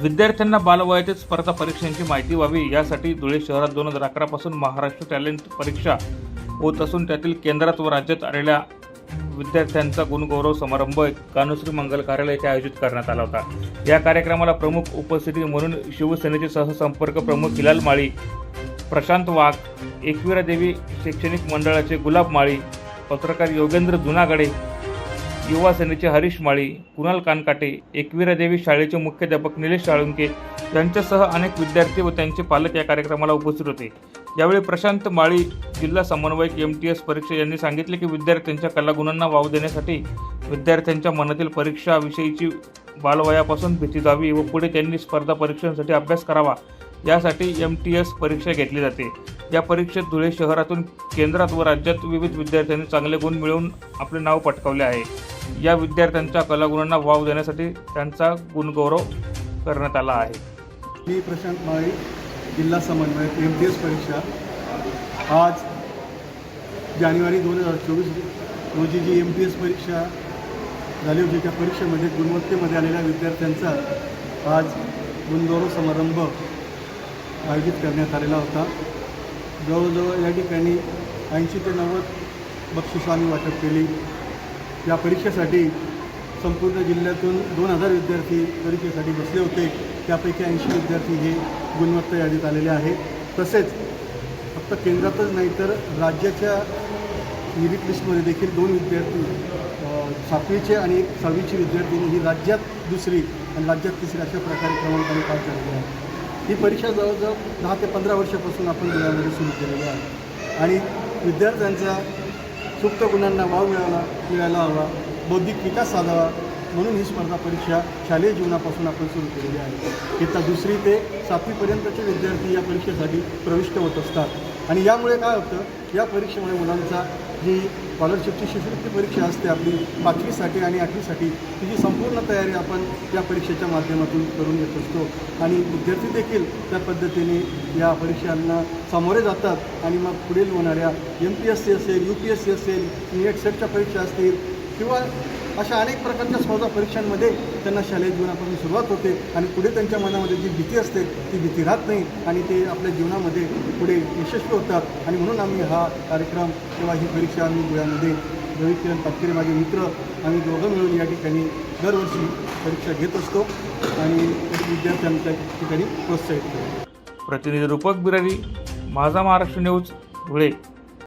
विद्यार्थ्यांना बालवयातील स्पर्धा परीक्षांची माहिती व्हावी यासाठी धुळे शहरात दोन हजार अकरापासून महाराष्ट्र टॅलेंट परीक्षा होत असून त्यातील केंद्रात व राज्यात आलेल्या विद्यार्थ्यांचा गुणगौरव समारंभ कानुश्री मंगल कार्यालय येथे आयोजित करण्यात आला होता. या कार्यक्रमाला प्रमुख उपस्थिती म्हणून शिवसेनेचे सहसंपर्क प्रमुख हिलाल माळी प्रशांत वाघ एकविरा देवी शैक्षणिक मंडळाचे गुलाब माळी पत्रकार योगेंद्र जुनागडे युवा सेनेचे हरीश माळी कुणाल कानकाटे एकवीरा देवी शाळेचे मुख्याध्यापक निलेश साळुंके यांच्यासह अनेक विद्यार्थी व त्यांचे पालक या कार्यक्रमाला उपस्थित होते. यावेळी प्रशांत माळी जिल्हा समन्वयक एम टी एस परीक्षा यांनी सांगितले की विद्यार्थ्यांच्या कलागुणांना वाव देण्यासाठी विद्यार्थ्यांच्या मनातील परीक्षाविषयीची बालवयापासून भीती जावी व पुढे त्यांनी स्पर्धा परीक्षांसाठी अभ्यास करावा यासाठी एम टी एस परीक्षा घेतली जाते. या परीक्षेत धुळे शहरातून केंद्रात व राज्यात विविध विद्यार्थ्यांनी चांगले गुण मिळवून आपले नाव पटकावले आहे. या विद्यार्थ्यांच्या कलागुणांना वाव देण्यासाठी त्यांचा गुणगौरव करण्यात आला आहे. मी प्रशांत माळी जिल्हा समन्वयक एम टी एस परीक्षा. आज जानेवारी दोन हजार चोवीस रोजी जी एम टी एस परीक्षा झाली होती त्या परीक्षेमध्ये गुणवत्तेमध्ये आलेल्या विद्यार्थ्यांचा आज गुणगौरव समारंभ आयोजित करण्यात आलेला होता. जवळजवळ या ठिकाणी ऐंशी ते नव्वद बक्षिसं आम्ही वाटप केली. या परीक्षेसाठी संपूर्ण जिल्ह्यातून दोन हजार विद्यार्थी परीक्षेसाठी बसले होते. त्यापैकी ऐंशी विद्यार्थी हे गुणवत्ता यादीत आलेले आहेत. तसेच फक्त केंद्रातच नाही तर राज्याच्या निरीट लिस्टमध्ये देखील दोन विद्यार्थी सातवीचे आणि एक सहावीचे विद्यार्थिनी ही राज्यात दुसरी आणि राज्यात तिसरी अशा प्रकारे क्रमांकाने पास झालेली आहे ही परीक्षा जवळजवळ दहा ते पंधरा वर्षापासून आपण धुळ्यामध्ये सुरू केलेली आहे. आणि विद्यार्थ्यांचा सुप्त गुणांना वाव मिळाला मिळायला हवा. बौद्धिक विकास साधावा म्हणून ही स्पर्धा परीक्षा शालेय जीवनापासून आपण सुरू केलेली आहे. इथं दुसरी ते सातवीपर्यंतचे विद्यार्थी या परीक्षेसाठी प्रविष्ट होत असतात. आणि यामुळे काय होतं या परीक्षेमुळे मुलांचा जी स्कॉलरशिपची शिष्यवृत्ती परीक्षा असते आपली पाचवीसाठी आणि आठवीसाठी तिची संपूर्ण तयारी आपण या परीक्षेच्या माध्यमातून करून घेत असतो. आणि विद्यार्थी देखील त्या पद्धतीने या परीक्षांना सामोरे जातात आणि मग पुढील होणाऱ्या एम पी एस सी असेल यू पी एस सी असेल नेट सेटच्या परीक्षा असतील किंवा अशा अनेक प्रकारच्या स्पर्धा परीक्षांमध्ये त्यांना शालेय जीवनापासून सुरुवात होते आणि पुढे त्यांच्या मनामध्ये जी भीती असते ती भीती राहत नाही आणि ते आपल्या जीवनामध्ये पुढे यशस्वी होतात. आणि म्हणून आम्ही हा कार्यक्रम किंवा ही परीक्षा आम्ही गोव्यामध्ये रविकिरण किरण तापकिरे माझे मित्र आम्ही दोघं मिळून या ठिकाणी दरवर्षी परीक्षा घेत असतो आणि विद्यार्थ्यांना त्या ठिकाणी प्रोत्साहित करतो. प्रतिनिधी रूपक बिरारी माझा महाराष्ट्र न्यूज धुळे.